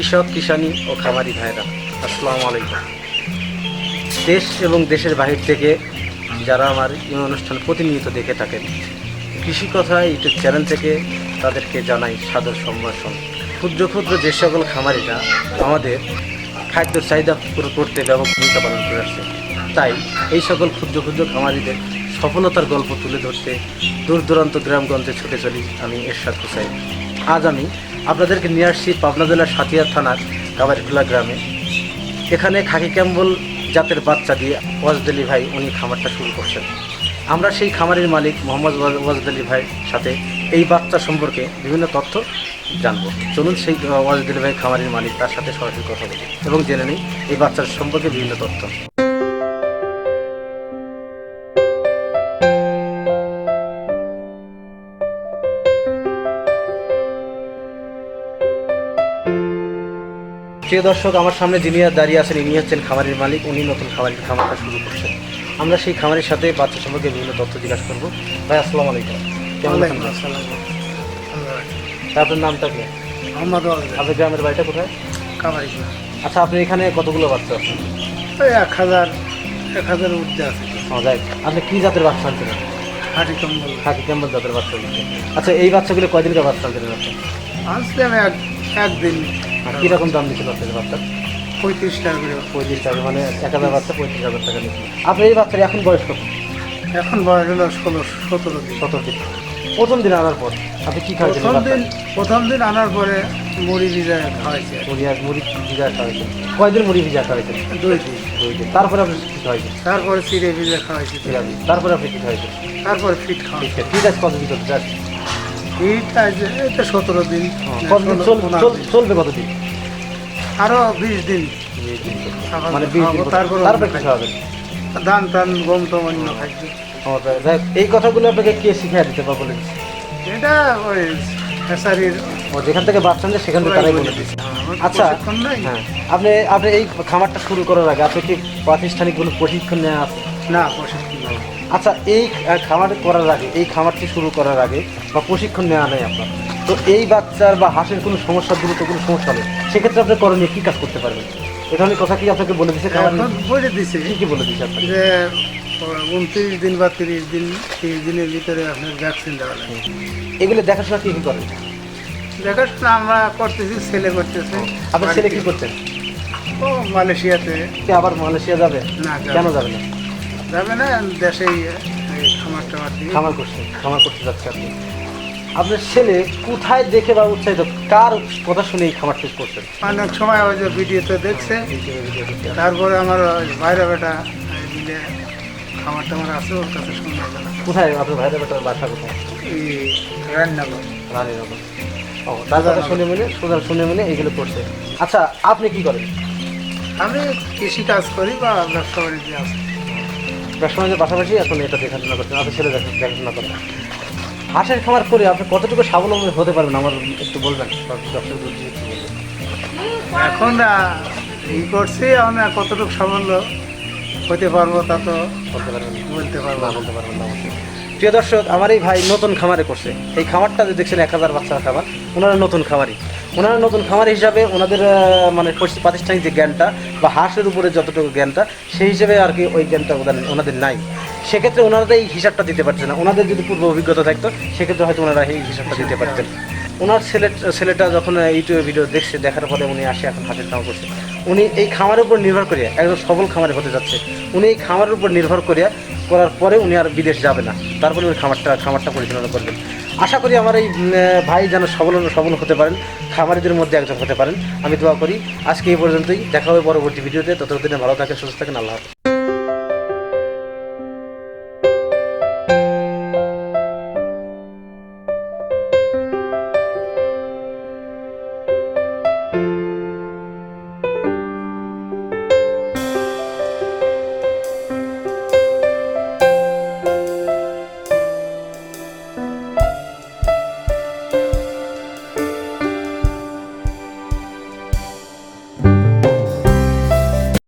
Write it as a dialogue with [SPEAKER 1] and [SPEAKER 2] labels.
[SPEAKER 1] কৃষক, কিষানি ও খামারি ভাইরা আসসালামু আলাইকুম। দেশ এবং দেশের বাহির থেকে যারা আমার এই অনুষ্ঠান প্রতিনিয়ত দেখে থাকেন, কৃষি কথা ইউটিউব চ্যানেল থেকে তাদেরকে জানাই সাদর সম্ভাষণ। ক্ষুদ্র ক্ষুদ্র যে সকল খামারিরা আমাদের খাদ্য চাহিদা পূরণ করতে ব্যাপক ভূমিকা পালন করে আসছে, তাই এই সকল ক্ষুদ্র ক্ষুদ্র খামারিদের সফলতার গল্প তুলে ধরতে দূর দূরান্ত গ্রামগঞ্জে ছুটে চলি আমি এরশাদ হুসাইন। আজ আমি আপনাদেরকে নিয়ে আসছি পাবনা জেলার সাথিয়া থানার কাবারিখোলা গ্রামে। এখানে খাকি ক্যাম্বল জাতের বাচ্চা দিয়ে ওয়াজদলি ভাই উনি খামারটা শুরু করছেন। আমরা সেই খামারের মালিক মোহাম্মদ ওয়াজ- ওয়াজদলি ভাইয়ের সাথে এই বাচ্চা সম্পর্কে বিভিন্ন তথ্য জানব। চলুন সেই আহ, ওয়াজদলি ভাই খামারের মালিক তার সাথে সরাসরি কথা বলি এবং জেনে নিই এই বাচ্চার সম্পর্কে বিভিন্ন তথ্য। প্রিয় দর্শক আমার সামনে যিনি আর দাঁড়িয়ে আছেন ইনি হচ্ছেন খামারের মালিক। উনি নতুন খামারের খামারটা শুরু করছেন। আমরা সেই খামারের সাথে বাচ্চা সম্পর্কে বিভিন্ন তথ্য জিজ্ঞাসা করব। ভাই আসসালামু আলাইকুম। কেমন আছেন? আপনার নামটা কি?
[SPEAKER 2] মোহাম্মদ
[SPEAKER 1] আপনার গ্রামের বাড়িটা কোথায়? আচ্ছা আপনি এখানে কতগুলো বাচ্চা আছেন?
[SPEAKER 2] এক হাজার এক হাজার উর্ধে আছে।
[SPEAKER 1] আপনি কি জাতের বাচ্চা আনছিলেন
[SPEAKER 2] হাঁটি কম্বল।
[SPEAKER 1] খাকি কেমন জাতের বাচ্চা আচ্ছা এই বাচ্চাগুলো কয়দিনকার বাচ্চা আনছিলেন আপনি?
[SPEAKER 2] আসলাম এক একদিন।
[SPEAKER 1] আর কীরকম দাম দিচ্ছিল আপনাদের বাচ্চা
[SPEAKER 2] পঁয়ত্রিশ টাকা করে।
[SPEAKER 1] পঁয়ত্রিশ টাকা মানে এক হাজার বাচ্চা পঁয়ত্রিশ হাজার টাকা নিচ্ছিল আপনি এই বাচ্চার এখন বয়স কত?
[SPEAKER 2] এখন বয়স হলো ষোলো সতেরো দিন।
[SPEAKER 1] সতেরো দিন। প্রথম দিন আনার পর আপনি কী খাওয়াইছেন
[SPEAKER 2] প্রথম দিন প্রথম দিন আনার পরে মুড়ি ভিজা খাওয়াইছে।
[SPEAKER 1] মুড়ি আর মুড়ি ভিজা খাওয়াইছেন। কয়দিন মুড়ি ভিজা খাওয়াইছেন?
[SPEAKER 2] দুই দিন।
[SPEAKER 1] দুই দিন। তারপরে আপনি কী খাওয়াইছেন?
[SPEAKER 2] তারপরে চিড়ে ভিজা খাওয়াইছে।
[SPEAKER 1] তারপরে আপনি কী খাওয়াইছেন?
[SPEAKER 2] তারপরে ফিট খাওয়াইছে।
[SPEAKER 1] ঠিক আছে কত দিন
[SPEAKER 2] এই তো সতেরো দিন।
[SPEAKER 1] কতদিন
[SPEAKER 2] ষোলো,
[SPEAKER 1] চল-
[SPEAKER 2] পনেরো
[SPEAKER 1] চল-
[SPEAKER 2] দিন।
[SPEAKER 1] চলবে কতদিন?
[SPEAKER 2] আরও বিশ দিন। আবার
[SPEAKER 1] মানে বিশ দিন
[SPEAKER 2] খাওয়াবো,
[SPEAKER 1] পর-
[SPEAKER 2] তারপরে
[SPEAKER 1] তারপরে
[SPEAKER 2] অন্য
[SPEAKER 1] খাওয়াবেন
[SPEAKER 2] ধান টান গম টম অন্য খাইছে
[SPEAKER 1] ও, যাই হোক, এই কথাগুলো আপনাকে কে শিখিয়ে দিতে বা বলে দিচ্ছে?
[SPEAKER 2] এটা ওই ফেসারির
[SPEAKER 1] ও যেখান থেকে বাচ্চা সেখান থেকে তারাই বলে দিচ্ছে। আচ্ছা
[SPEAKER 2] প্রশিক্ষণ
[SPEAKER 1] হ্যাঁ আপনি আপনি এই খামারটা শুরু করার আগে আপনি কি প্রাতিষ্ঠানিক কোনো প্রশিক্ষণ নেওয়া আছে?
[SPEAKER 2] না প্রশিক্ষণ নাই।
[SPEAKER 1] আচ্ছা এই খামার করার আগে এই খামারটি শুরু করার আগে বা প্রশিক্ষণ নেওয়া নেই আপনার। তো এই বাচ্চার বা হাঁসের কোনো সমস্যা দ্রুত কোনো সমস্যা নেই সেক্ষেত্রে আপনি করণীয় কী কাজ করতে পারবেন? এ ধরনের কথা কি আপনাকে বলে দিচ্ছে
[SPEAKER 2] বলে দিছে।
[SPEAKER 1] কী কী বলে দিচ্ছে আপনাকে?
[SPEAKER 2] যে উনত্রিশ দিন বা তিরিশ দিন তিরিশ দিনের ভিতরে আপনার ভ্যাকসিন দেওয়া লাগে।
[SPEAKER 1] এগুলো দেখাশোনা কী কী করেন?
[SPEAKER 2] দেখাশোনা আমরা করতেছি ছেলে করতেছে।
[SPEAKER 1] আপনার ছেলে কী করছেন
[SPEAKER 2] ও মালয়েশিয়াতে।
[SPEAKER 1] আবার মালয়েশিয়া যাবে?
[SPEAKER 2] না
[SPEAKER 1] কেন
[SPEAKER 2] যাবে
[SPEAKER 1] না?
[SPEAKER 2] যাবে না দেশেই খামার টামার
[SPEAKER 1] খামার করছে খামার করতে যাচ্ছে আপনি। আপনার ছেলে কোথায় দেখে বা উৎসাহিত? কার কথা শুনে এই খামার শেষ করছেন?
[SPEAKER 2] অনেক সময় ওই যে ভিডিওতে দেখছে তারপরে আমার ভাইরা বেটা মিলে খামার টামার আছে ওর কাছে শুনে
[SPEAKER 1] কোথায়? আপনার ভাইদের বেটার বাসা কোথায়?
[SPEAKER 2] রান্নাঘর
[SPEAKER 1] রানীর ও তার কথা শুনে মনে সোজা শুনে মনে এইগুলো করছে। আচ্ছা আপনি কি করেন?
[SPEAKER 2] আমি কৃষি কাজ করি বা ব্যবসা বাণিজ্য আছে।
[SPEAKER 1] ব্যবসা বাণিজ্যের পাশাপাশি এখন এটা দেখাশোনা করছেন। আপনার ছেলে দেখা- দেখাশোনা করেন হাঁসের খামার করে আপনি কতটুকু স্বাবলম্বী হতে পারবেন আমার একটু বলবেন।
[SPEAKER 2] এখন ই করছি আমরা কতটুকু সাফল্য হতে পারব তা তো
[SPEAKER 1] বলতে পারবেন
[SPEAKER 2] বলতে পারব
[SPEAKER 1] না। বলতে পারবেন না। প্রিয় দর্শক আমার এই ভাই নতুন খামারে করছে। এই খামারটা যে দেখছেন এক হাজার বাচ্চার খাবার ওনারা নতুন খামারি। ওনারা নতুন খামার হিসাবে ওনাদের মানে প্রাতিষ্ঠানিক যে জ্ঞানটা বা হাঁসের উপরে যতটুকু জ্ঞানটা, সেই হিসেবে আর কি ওই জ্ঞানটা ওনাদের নাই। সেক্ষেত্রে ওনারা এই হিসাবটা দিতে পারছে না। ওনাদের যদি পূর্ব অভিজ্ঞতা থাকতো, সেক্ষেত্রে হয়তো ওনারা এই হিসাবটা দিতে পারতেন। ওনার ছেলে, ছেলেটা যখন ইউটিউবে ভিডিও দেখছে, দেখার পরে উনি আসে এখন হাঁসের খামার করছে। উনি এই খামারের উপর নির্ভর করে একদম সফল খামারে হতে যাচ্ছে। উনি এই খামারের উপর নির্ভর করে করার পরে উনি আর বিদেশ যাবে না। তারপরে উনি খামারটা খামারটা পরিচালনা করবেন। আশা করি আমার এই ভাই যেন সবল সবল হতে পারেন, খামারিদের মধ্যে একজন হতে পারেন। আমি দোয়া করি, আজকে এই পর্যন্তই, দেখা হবে পরবর্তী ভিডিওতে, ততদিনে ভালো থাকেন, সুস্থ থাকেন, আল্লাহ হাফেজ।